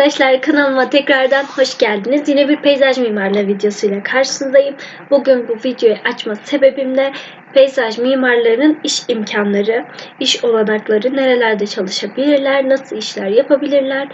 arkadaşlar kanalıma tekrardan hoş geldiniz. Yine bir peyzaj mimarlığı videosuyla karşınızdayım. Bugün bu videoyu açma sebebim de peyzaj mimarlarının iş imkanları, iş olanakları, nerelerde çalışabilirler, nasıl işler yapabilirler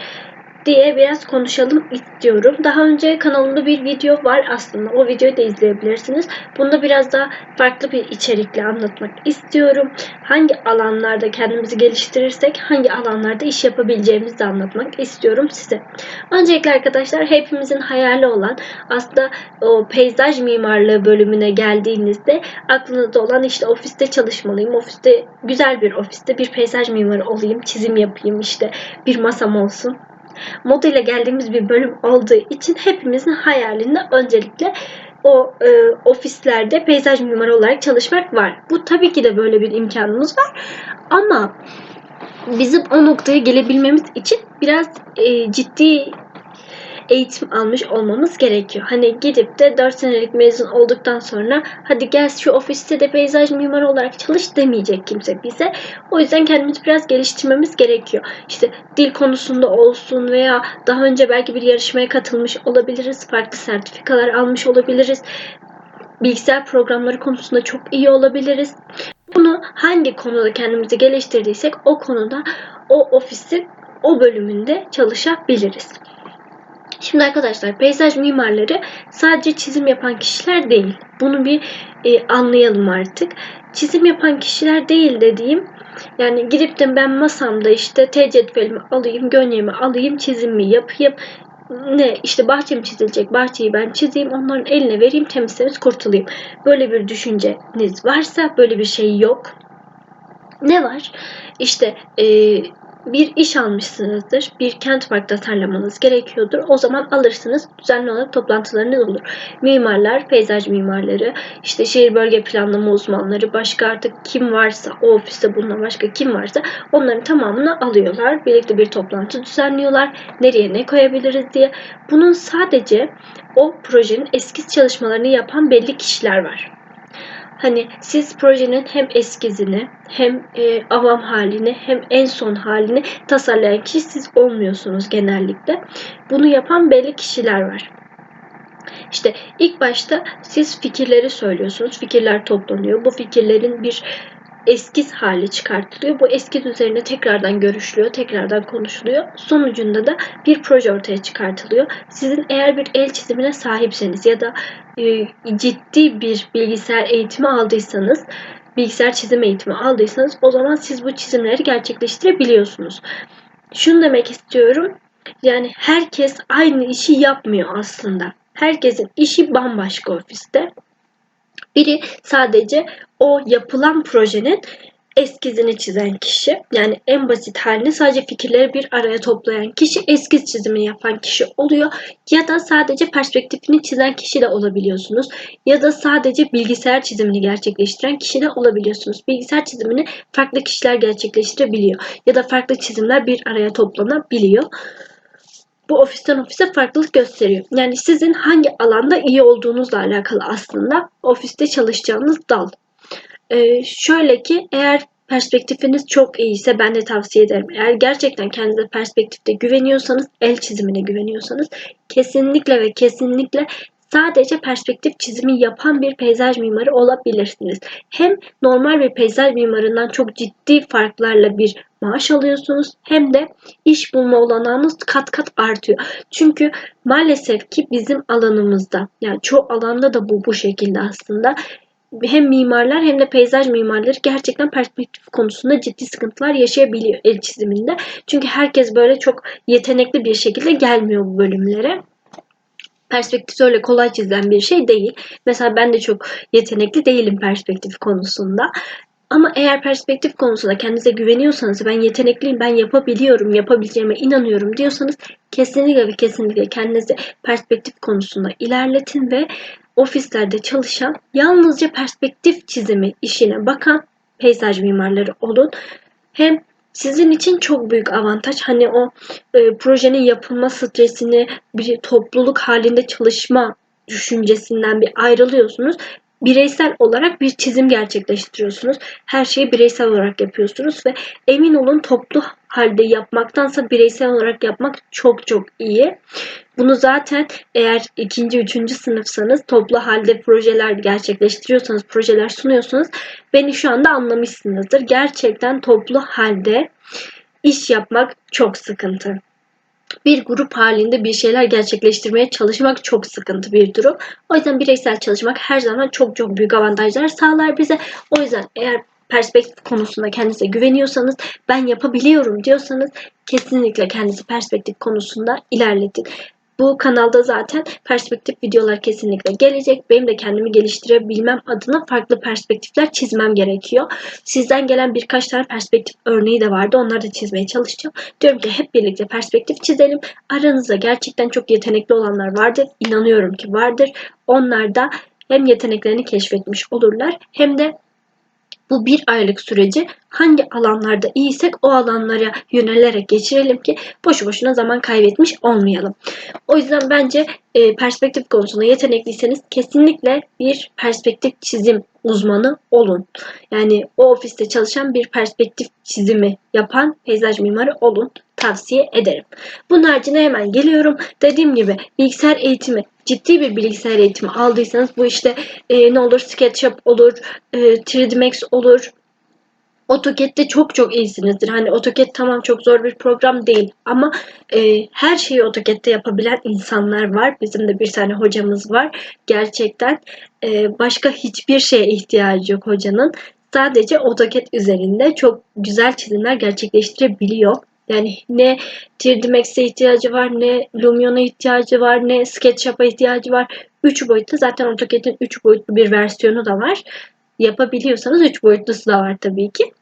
diye biraz konuşalım istiyorum. Daha önce kanalımda bir video var aslında. O videoyu da izleyebilirsiniz. Bunda biraz daha farklı bir içerikle anlatmak istiyorum. Hangi alanlarda kendimizi geliştirirsek hangi alanlarda iş yapabileceğimizi de anlatmak istiyorum size. Öncelikle arkadaşlar hepimizin hayali olan aslında o peyzaj mimarlığı bölümüne geldiğinizde aklınızda olan işte ofiste çalışmalıyım. Ofiste güzel bir ofiste bir peyzaj mimarı olayım, çizim yapayım işte bir masam olsun moduyla geldiğimiz bir bölüm olduğu için hepimizin hayalinde öncelikle o e, ofislerde peyzaj mimarı olarak çalışmak var. Bu tabii ki de böyle bir imkanımız var. Ama bizim o noktaya gelebilmemiz için biraz e, ciddi eğitim almış olmamız gerekiyor. Hani gidip de 4 senelik mezun olduktan sonra hadi gel şu ofiste de peyzaj mimarı olarak çalış demeyecek kimse bize. O yüzden kendimizi biraz geliştirmemiz gerekiyor. İşte dil konusunda olsun veya daha önce belki bir yarışmaya katılmış olabiliriz. Farklı sertifikalar almış olabiliriz. Bilgisayar programları konusunda çok iyi olabiliriz. Bunu hangi konuda kendimizi geliştirdiysek o konuda o ofisi o bölümünde çalışabiliriz. Şimdi arkadaşlar peyzaj mimarları sadece çizim yapan kişiler değil. Bunu bir e, anlayalım artık. Çizim yapan kişiler değil dediğim yani gidip de ben masamda işte T alayım, gönyemi alayım, çizimi yapayım. Ne işte bahçem çizilecek, bahçeyi ben çizeyim, onların eline vereyim, temiz temiz kurtulayım. Böyle bir düşünceniz varsa böyle bir şey yok. Ne var? İşte e, bir iş almışsınızdır. Bir kent park tasarlamanız gerekiyordur. O zaman alırsınız. Düzenli olarak toplantılarınız olur. Mimarlar, peyzaj mimarları, işte şehir bölge planlama uzmanları, başka artık kim varsa o ofiste bulunan başka kim varsa onların tamamını alıyorlar. Birlikte bir toplantı düzenliyorlar. Nereye ne koyabiliriz diye. Bunun sadece o projenin eskiz çalışmalarını yapan belli kişiler var. Hani siz projenin hem eskizini hem e, avam halini hem en son halini tasarlayan kişi siz olmuyorsunuz genellikle. Bunu yapan belli kişiler var. İşte ilk başta siz fikirleri söylüyorsunuz. Fikirler toplanıyor. Bu fikirlerin bir eskiz hali çıkartılıyor. Bu eskiz üzerine tekrardan görüşülüyor, tekrardan konuşuluyor. Sonucunda da bir proje ortaya çıkartılıyor. Sizin eğer bir el çizimine sahipseniz ya da e, ciddi bir bilgisayar eğitimi aldıysanız, bilgisayar çizim eğitimi aldıysanız o zaman siz bu çizimleri gerçekleştirebiliyorsunuz. Şunu demek istiyorum. Yani herkes aynı işi yapmıyor aslında. Herkesin işi bambaşka ofiste. Biri sadece o yapılan projenin eskizini çizen kişi. Yani en basit halini sadece fikirleri bir araya toplayan kişi eskiz çizimini yapan kişi oluyor. Ya da sadece perspektifini çizen kişi de olabiliyorsunuz. Ya da sadece bilgisayar çizimini gerçekleştiren kişi de olabiliyorsunuz. Bilgisayar çizimini farklı kişiler gerçekleştirebiliyor. Ya da farklı çizimler bir araya toplanabiliyor bu ofisten ofise farklılık gösteriyor. Yani sizin hangi alanda iyi olduğunuzla alakalı aslında ofiste çalışacağınız dal. Ee, şöyle ki eğer perspektifiniz çok iyiyse ben de tavsiye ederim. Eğer gerçekten kendinize perspektifte güveniyorsanız, el çizimine güveniyorsanız kesinlikle ve kesinlikle sadece perspektif çizimi yapan bir peyzaj mimarı olabilirsiniz. Hem normal bir peyzaj mimarından çok ciddi farklarla bir maaş alıyorsunuz hem de iş bulma olanağınız kat kat artıyor. Çünkü maalesef ki bizim alanımızda yani çoğu alanda da bu bu şekilde aslında hem mimarlar hem de peyzaj mimarları gerçekten perspektif konusunda ciddi sıkıntılar yaşayabiliyor el çiziminde. Çünkü herkes böyle çok yetenekli bir şekilde gelmiyor bu bölümlere perspektif öyle kolay çizilen bir şey değil. Mesela ben de çok yetenekli değilim perspektif konusunda. Ama eğer perspektif konusunda kendinize güveniyorsanız ben yetenekliyim, ben yapabiliyorum, yapabileceğime inanıyorum diyorsanız kesinlikle ve kesinlikle kendinizi perspektif konusunda ilerletin ve ofislerde çalışan yalnızca perspektif çizimi işine bakan peyzaj mimarları olun. Hem sizin için çok büyük avantaj. Hani o e, projenin yapılma stresini bir topluluk halinde çalışma düşüncesinden bir ayrılıyorsunuz. Bireysel olarak bir çizim gerçekleştiriyorsunuz. Her şeyi bireysel olarak yapıyorsunuz ve emin olun toplu halde yapmaktansa bireysel olarak yapmak çok çok iyi. Bunu zaten eğer ikinci, üçüncü sınıfsanız toplu halde projeler gerçekleştiriyorsanız, projeler sunuyorsanız beni şu anda anlamışsınızdır. Gerçekten toplu halde iş yapmak çok sıkıntı. Bir grup halinde bir şeyler gerçekleştirmeye çalışmak çok sıkıntı bir durum. O yüzden bireysel çalışmak her zaman çok çok büyük avantajlar sağlar bize. O yüzden eğer perspektif konusunda kendinize güveniyorsanız, ben yapabiliyorum diyorsanız kesinlikle kendinizi perspektif konusunda ilerletin. Bu kanalda zaten perspektif videolar kesinlikle gelecek. Benim de kendimi geliştirebilmem adına farklı perspektifler çizmem gerekiyor. Sizden gelen birkaç tane perspektif örneği de vardı. Onları da çizmeye çalışacağım. Diyorum ki hep birlikte perspektif çizelim. Aranızda gerçekten çok yetenekli olanlar vardır. İnanıyorum ki vardır. Onlar da hem yeteneklerini keşfetmiş olurlar hem de bu bir aylık süreci hangi alanlarda iyiysek o alanlara yönelerek geçirelim ki boşu boşuna zaman kaybetmiş olmayalım. O yüzden bence e, perspektif konusunda yetenekliyseniz kesinlikle bir perspektif çizim uzmanı olun. Yani o ofiste çalışan bir perspektif çizimi yapan peyzaj mimarı olun tavsiye ederim. Bunun haricinde hemen geliyorum. Dediğim gibi bilgisayar eğitimi ciddi bir bilgisayar eğitimi aldıysanız bu işte e, ne olur SketchUp olur, e, 3D Max olur, AutoCAD'de çok çok iyisinizdir. Hani AutoCAD tamam çok zor bir program değil ama e, her şeyi AutoCAD'de yapabilen insanlar var. Bizim de bir tane hocamız var. Gerçekten e, başka hiçbir şeye ihtiyacı yok hocanın. Sadece AutoCAD üzerinde çok güzel çizimler gerçekleştirebiliyor. Yani ne 3D Max'e ihtiyacı var, ne Lumion'a ihtiyacı var, ne SketchUp'a ihtiyacı var. 3 boyutlu zaten AutoCAD'in 3 boyutlu bir versiyonu da var. Yapabiliyorsanız 3 boyutlusu da var tabii ki.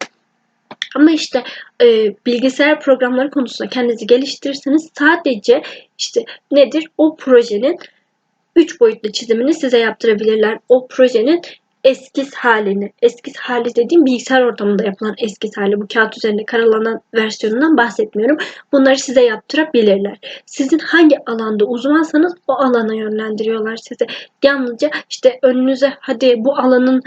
Ama işte e, bilgisayar programları konusunda kendinizi geliştirirseniz sadece işte nedir? O projenin 3 boyutlu çizimini size yaptırabilirler. O projenin eskiz halini, eskiz hali dediğim bilgisayar ortamında yapılan eskiz hali. Bu kağıt üzerinde karalanan versiyonundan bahsetmiyorum. Bunları size yaptırabilirler. Sizin hangi alanda uzmansanız o alana yönlendiriyorlar sizi. Yalnızca işte önünüze hadi bu alanın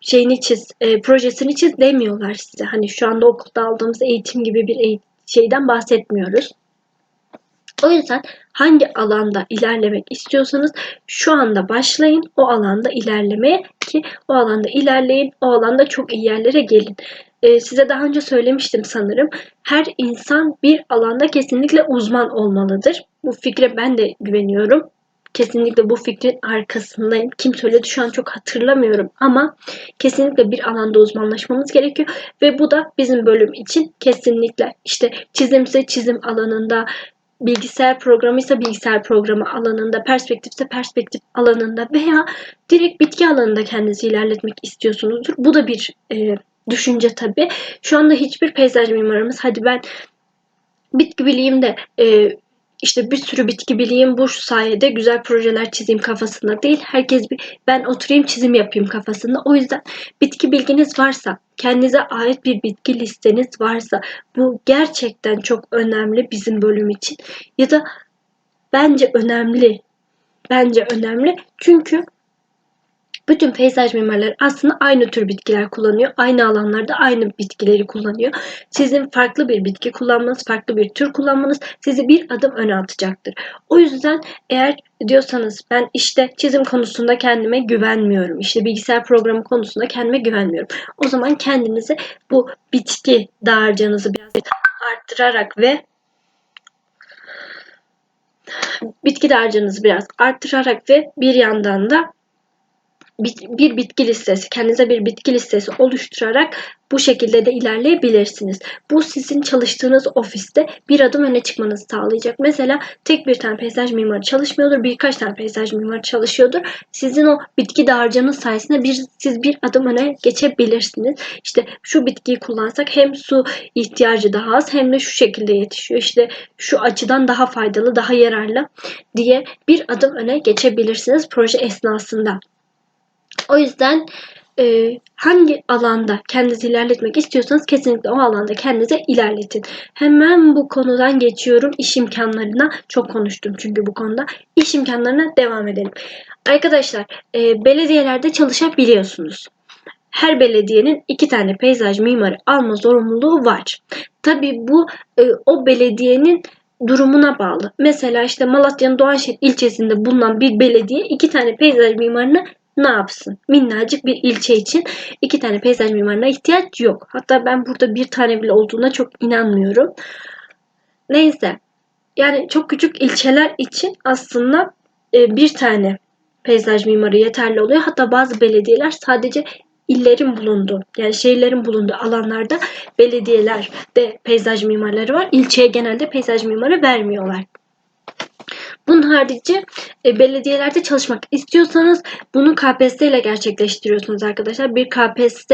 şeyini çiz, e, projesini çiz demiyorlar size. Hani şu anda okulda aldığımız eğitim gibi bir eğitim, şeyden bahsetmiyoruz. O yüzden hangi alanda ilerlemek istiyorsanız şu anda başlayın o alanda ilerlemeye ki o alanda ilerleyin, o alanda çok iyi yerlere gelin. Ee, size daha önce söylemiştim sanırım. Her insan bir alanda kesinlikle uzman olmalıdır. Bu fikre ben de güveniyorum. Kesinlikle bu fikrin arkasındayım. Kim söyledi şu an çok hatırlamıyorum ama kesinlikle bir alanda uzmanlaşmamız gerekiyor ve bu da bizim bölüm için kesinlikle işte çizimse çizim alanında, bilgisayar programı ise bilgisayar programı alanında, perspektif ise perspektif alanında veya direkt bitki alanında kendinizi ilerletmek istiyorsunuzdur. Bu da bir e, düşünce tabii. Şu anda hiçbir peyzaj mimarımız hadi ben bitki bileyim de e, işte bir sürü bitki bileyim bu sayede güzel projeler çizeyim kafasında değil. Herkes bir ben oturayım çizim yapayım kafasında. O yüzden bitki bilginiz varsa, kendinize ait bir bitki listeniz varsa bu gerçekten çok önemli bizim bölüm için. Ya da bence önemli. Bence önemli. Çünkü bütün peyzaj mimarları aslında aynı tür bitkiler kullanıyor. Aynı alanlarda aynı bitkileri kullanıyor. Sizin farklı bir bitki kullanmanız, farklı bir tür kullanmanız sizi bir adım öne atacaktır. O yüzden eğer diyorsanız ben işte çizim konusunda kendime güvenmiyorum. İşte bilgisayar programı konusunda kendime güvenmiyorum. O zaman kendinizi bu bitki dağarcığınızı biraz arttırarak ve bitki dağarcığınızı biraz arttırarak ve bir yandan da bir bitki listesi, kendinize bir bitki listesi oluşturarak bu şekilde de ilerleyebilirsiniz. Bu sizin çalıştığınız ofiste bir adım öne çıkmanızı sağlayacak. Mesela tek bir tane peyzaj mimarı çalışmıyordur, birkaç tane peyzaj mimarı çalışıyordur. Sizin o bitki dağarcığınız sayesinde bir, siz bir adım öne geçebilirsiniz. İşte şu bitkiyi kullansak hem su ihtiyacı daha az hem de şu şekilde yetişiyor. İşte şu açıdan daha faydalı, daha yararlı diye bir adım öne geçebilirsiniz proje esnasında. O yüzden e, hangi alanda kendinizi ilerletmek istiyorsanız kesinlikle o alanda kendinize ilerletin. Hemen bu konudan geçiyorum iş imkanlarına. Çok konuştum çünkü bu konuda. İş imkanlarına devam edelim. Arkadaşlar e, belediyelerde çalışabiliyorsunuz. her belediyenin iki tane peyzaj mimarı alma zorunluluğu var. Tabii bu e, o belediyenin durumuna bağlı. Mesela işte Malatya'nın Doğanşehir ilçesinde bulunan bir belediye iki tane peyzaj mimarını ne yapsın? Minnacık bir ilçe için iki tane peyzaj mimarına ihtiyaç yok. Hatta ben burada bir tane bile olduğuna çok inanmıyorum. Neyse. Yani çok küçük ilçeler için aslında e, bir tane peyzaj mimarı yeterli oluyor. Hatta bazı belediyeler sadece illerin bulunduğu yani şehirlerin bulunduğu alanlarda belediyeler de peyzaj mimarları var. İlçeye genelde peyzaj mimarı vermiyorlar. Bunun harici e, belediyelerde çalışmak istiyorsanız bunu KPSS ile gerçekleştiriyorsunuz arkadaşlar. Bir KPSS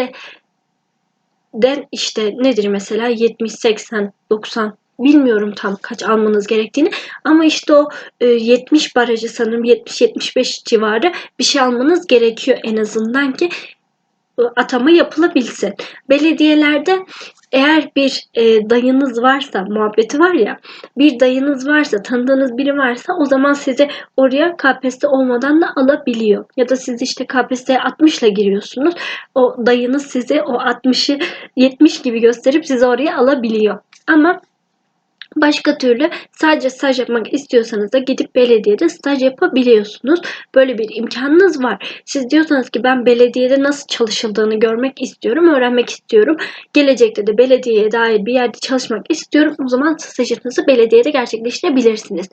den işte nedir mesela 70, 80, 90 bilmiyorum tam kaç almanız gerektiğini ama işte o e, 70 barajı sanırım 70-75 civarı bir şey almanız gerekiyor en azından ki e, atama yapılabilsin. Belediyelerde eğer bir e, dayınız varsa, muhabbeti var ya, bir dayınız varsa, tanıdığınız biri varsa o zaman sizi oraya KPSS olmadan da alabiliyor. Ya da siz işte KPSS'ye 60 ile giriyorsunuz. O dayınız sizi o 60'ı 70 gibi gösterip sizi oraya alabiliyor. Ama Başka türlü sadece staj yapmak istiyorsanız da gidip belediyede staj yapabiliyorsunuz. Böyle bir imkanınız var. Siz diyorsanız ki ben belediyede nasıl çalışıldığını görmek istiyorum, öğrenmek istiyorum. Gelecekte de belediyeye dair bir yerde çalışmak istiyorum. O zaman stajınızı belediyede gerçekleştirebilirsiniz.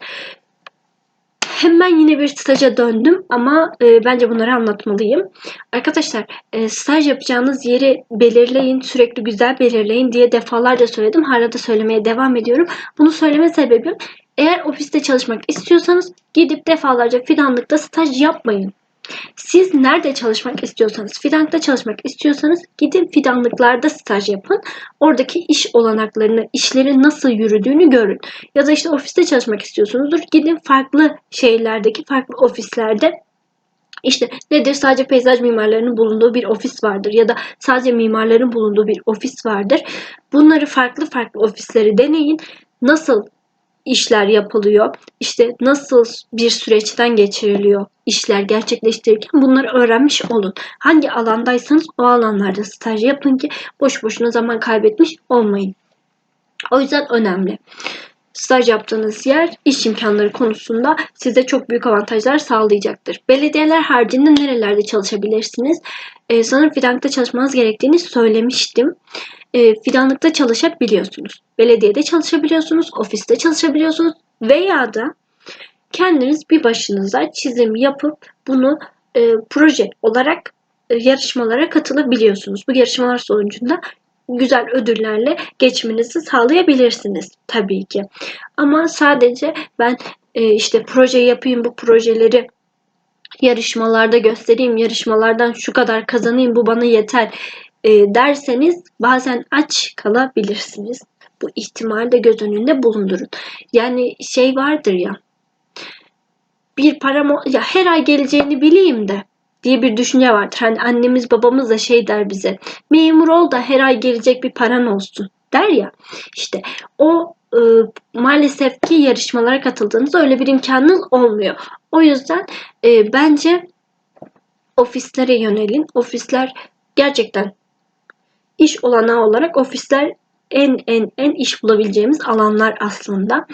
Hemen yine bir staja döndüm ama e, bence bunları anlatmalıyım. Arkadaşlar e, staj yapacağınız yeri belirleyin, sürekli güzel belirleyin diye defalarca söyledim. Hala da söylemeye devam ediyorum. Bunu söyleme sebebim eğer ofiste çalışmak istiyorsanız gidip defalarca fidanlıkta staj yapmayın. Siz nerede çalışmak istiyorsanız, fidanlıkta çalışmak istiyorsanız gidin fidanlıklarda staj yapın. Oradaki iş olanaklarını, işlerin nasıl yürüdüğünü görün. Ya da işte ofiste çalışmak istiyorsunuzdur. Gidin farklı şehirlerdeki farklı ofislerde işte nedir? Sadece peyzaj mimarlarının bulunduğu bir ofis vardır ya da sadece mimarların bulunduğu bir ofis vardır. Bunları farklı farklı ofisleri deneyin. Nasıl işler yapılıyor. İşte nasıl bir süreçten geçiriliyor işler gerçekleştirirken bunları öğrenmiş olun. Hangi alandaysanız o alanlarda staj yapın ki boş boşuna zaman kaybetmiş olmayın. O yüzden önemli. Staj yaptığınız yer iş imkanları konusunda size çok büyük avantajlar sağlayacaktır. Belediyeler haricinde nerelerde çalışabilirsiniz? Ee, sanırım fidanlıkta çalışmanız gerektiğini söylemiştim e, fidanlıkta çalışabiliyorsunuz. Belediyede çalışabiliyorsunuz, ofiste çalışabiliyorsunuz veya da kendiniz bir başınıza çizim yapıp bunu e, proje olarak e, yarışmalara katılabiliyorsunuz. Bu yarışmalar sonucunda güzel ödüllerle geçmenizi sağlayabilirsiniz tabii ki. Ama sadece ben e, işte proje yapayım bu projeleri yarışmalarda göstereyim, yarışmalardan şu kadar kazanayım bu bana yeter e, derseniz bazen aç kalabilirsiniz. Bu ihtimali de göz önünde bulundurun. Yani şey vardır ya bir param ya her ay geleceğini bileyim de diye bir düşünce vardır. Hani annemiz babamız da şey der bize memur ol da her ay gelecek bir paran olsun der ya. İşte o e, maalesef ki yarışmalara katıldığınızda öyle bir imkanınız olmuyor. O yüzden e, bence ofislere yönelin. Ofisler gerçekten iş olanağı olarak ofisler en en en iş bulabileceğimiz alanlar aslında.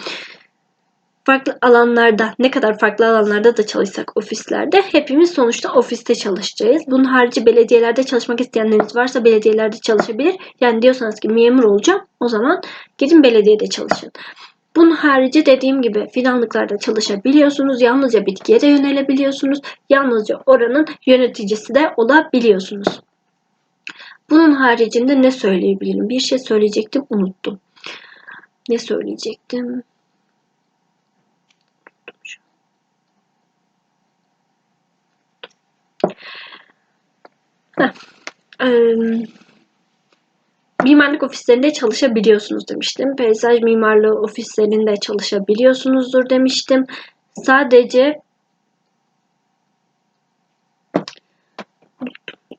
Farklı alanlarda, ne kadar farklı alanlarda da çalışsak ofislerde hepimiz sonuçta ofiste çalışacağız. Bunun harici belediyelerde çalışmak isteyenleriniz varsa belediyelerde çalışabilir. Yani diyorsanız ki memur olacağım o zaman gidin belediyede çalışın. Bunun harici dediğim gibi fidanlıklarda çalışabiliyorsunuz. Yalnızca bitkiye de yönelebiliyorsunuz. Yalnızca oranın yöneticisi de olabiliyorsunuz. Haricinde ne söyleyebilirim? Bir şey söyleyecektim, unuttum. Ne söyleyecektim? Mimarlık ofislerinde çalışabiliyorsunuz demiştim. Peyzaj mimarlığı ofislerinde çalışabiliyorsunuzdur demiştim. Sadece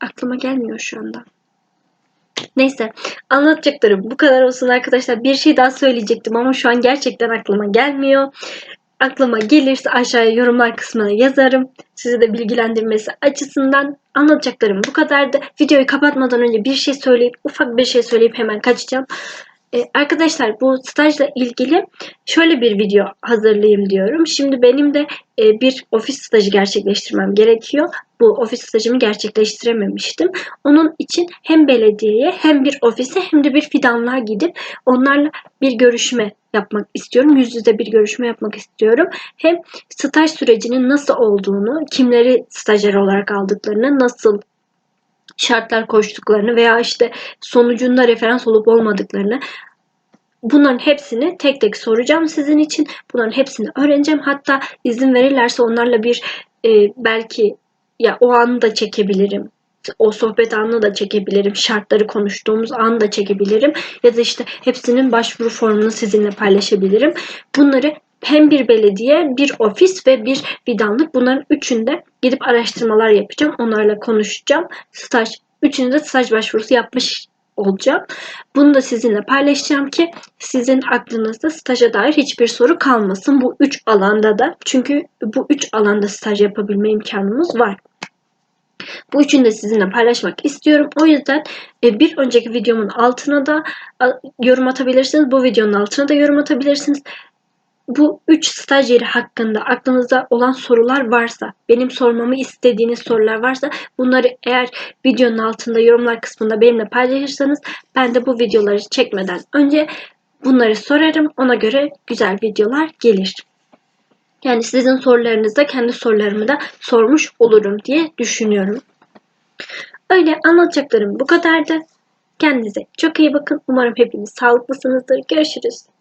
aklıma gelmiyor şu anda. Neyse anlatacaklarım bu kadar olsun arkadaşlar. Bir şey daha söyleyecektim ama şu an gerçekten aklıma gelmiyor. aklıma gelirse aşağıya yorumlar kısmına yazarım. Sizi de bilgilendirmesi açısından anlatacaklarım bu kadardı. Videoyu kapatmadan önce bir şey söyleyip ufak bir şey söyleyip hemen kaçacağım. Ee, arkadaşlar bu stajla ilgili şöyle bir video hazırlayayım diyorum. Şimdi benim de e, bir ofis stajı gerçekleştirmem gerekiyor. Bu ofis stajımı gerçekleştirememiştim. Onun için hem belediyeye hem bir ofise hem de bir fidanlığa gidip onlarla bir görüşme yapmak istiyorum. Yüz yüze bir görüşme yapmak istiyorum. Hem staj sürecinin nasıl olduğunu, kimleri stajyer olarak aldıklarını, nasıl şartlar koştuklarını veya işte sonucunda referans olup olmadıklarını bunların hepsini tek tek soracağım sizin için. Bunların hepsini öğreneceğim. Hatta izin verirlerse onlarla bir e, belki ya o anı da çekebilirim. O sohbet anını da çekebilirim. Şartları konuştuğumuz anı da çekebilirim. Ya da işte hepsinin başvuru formunu sizinle paylaşabilirim. Bunları hem bir belediye, bir ofis ve bir fidanlık bunların üçünde gidip araştırmalar yapacağım. Onlarla konuşacağım. Staj, üçünde staj başvurusu yapmış olacağım. Bunu da sizinle paylaşacağım ki sizin aklınızda staja dair hiçbir soru kalmasın. Bu üç alanda da çünkü bu üç alanda staj yapabilme imkanımız var. Bu üçünü de sizinle paylaşmak istiyorum. O yüzden e, bir önceki videomun altına da yorum atabilirsiniz. Bu videonun altına da yorum atabilirsiniz bu 3 staj yeri hakkında aklınızda olan sorular varsa, benim sormamı istediğiniz sorular varsa bunları eğer videonun altında yorumlar kısmında benimle paylaşırsanız ben de bu videoları çekmeden önce bunları sorarım. Ona göre güzel videolar gelir. Yani sizin sorularınızda kendi sorularımı da sormuş olurum diye düşünüyorum. Öyle anlatacaklarım bu kadardı. Kendinize çok iyi bakın. Umarım hepiniz sağlıklısınızdır. Görüşürüz.